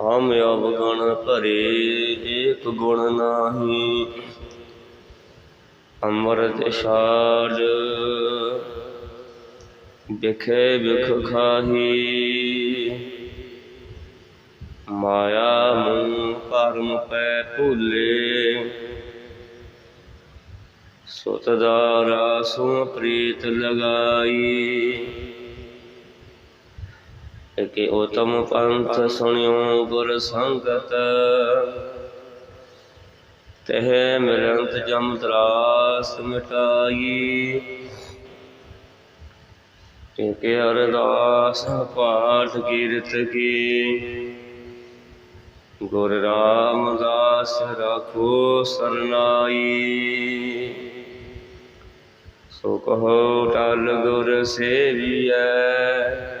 ਹਮ ਅਵਗੁਣ ਭਰੇ, ਏਕ ਗੁਣ ਨਾਹੀ। ਅੰਮ੍ਰਿਤ ਛਾੜ ਬਿਖੇ ਬਿਖ ਖਾਹੀ। ਮਾਇਆ ਮੂਹ ਭਰਮ ਪੈ ਭੁੱਲੇ। ਸੁਤ ਦਾਰਾ ਸੋ ਪ੍ਰੀਤ ਲਗਾਈ। ਕਿ ਉਤਮ ਪੰਥ ਸੁਣਿਓ ਗੁਰ ਸੰਗਤ। ਤਹ ਮਿਲੰਤ ਜਮ ਤਰਾਸ ਮਿਟਾਈ। ਕਿ ਅਰਦਾਸ ਪਾਠ ਕੀਰਤ ਕੀ। ਗੁਰ ਰਾਮਦਾਸ ਰਾਖੋ ਸਰਨਾਈ। ਸੋ ਕਹੋ ਟਲ ਗੁਰ ਸੇਵੀਐ।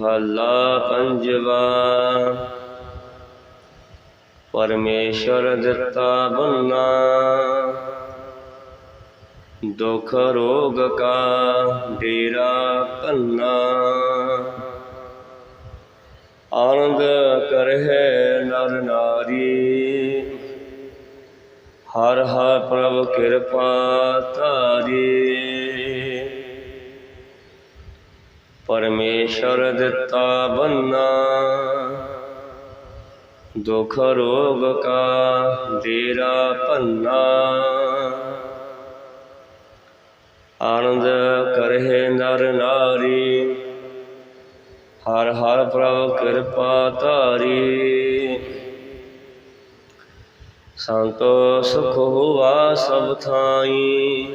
ਮਹੱਲਾ ਪੰਜਵਾ। ਪਰਮੇਸ਼ਰ ਦਿੱਤਾ ਬੰਨਾ। ਦੁਖ ਰੋਗ ਕਾ ਡੇਰਾ ਕੰਨਾ ਆਨੰਦ ਕਰਹਿ ਨਰ ਨਾਰੀ। ਹਰ ਹਰ ਪ੍ਰਭ ਕਿਰਪਾ ਤਾਰੀ ਪਰਮੇਸ਼ਰ ਦਿੱਤਾ ਬੰਨਾ। ਦੁਖ ਰੋਗ ਕਾ ਦੇਰਾ ਭੰਨਾ। ਆਨੰਦ ਕਰਹਿ ਨਰ ਨਾਰੀ। ਹਰ ਹਰ ਪ੍ਰਭ ਕਿਰਪਾ ਧਾਰੀ। ਸੰਤੋ ਸੁਖ ਹੋਆ ਸਭ ਥਾਈ।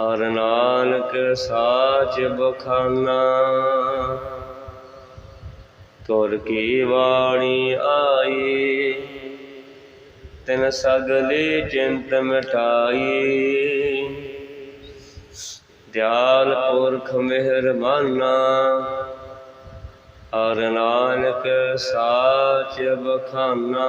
ਹਰ ਨਾਨਕ ਸਾਚ ਬਖਾਨਾ। ਤੁਰ ਕੀ ਵਾਣੀ ਆਈ, ਤਿਨ ਸਗਲੇ ਚਿੰਤ ਮਿਟਾਈ। ਦਿਆਲ ਪੁਰਖ ਮਿਹਰਬਾਨਾ, ਹਰ ਨਾਨਕ ਸਾਚ ਬਖਾਨਾ।